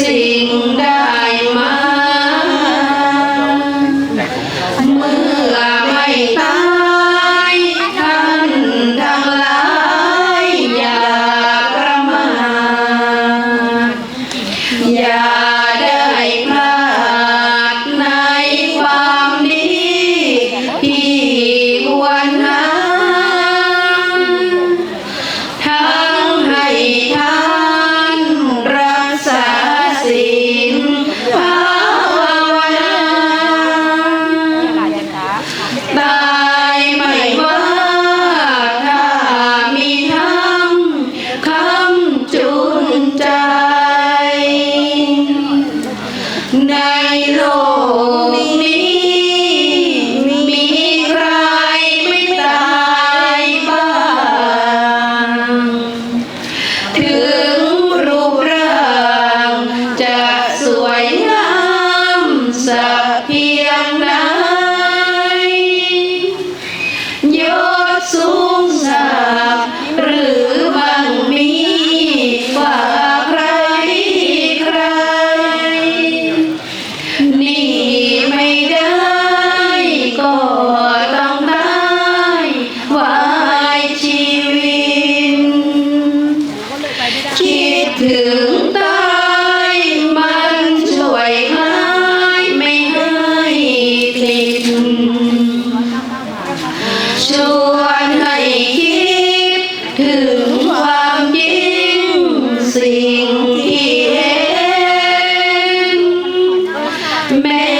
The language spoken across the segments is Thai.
สิ่ ถึงตายมันช่วยหาไม่ให้ติดชวนให้คิดถึงความจริงสิ่งที่เห็นแม้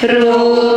Roll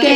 เ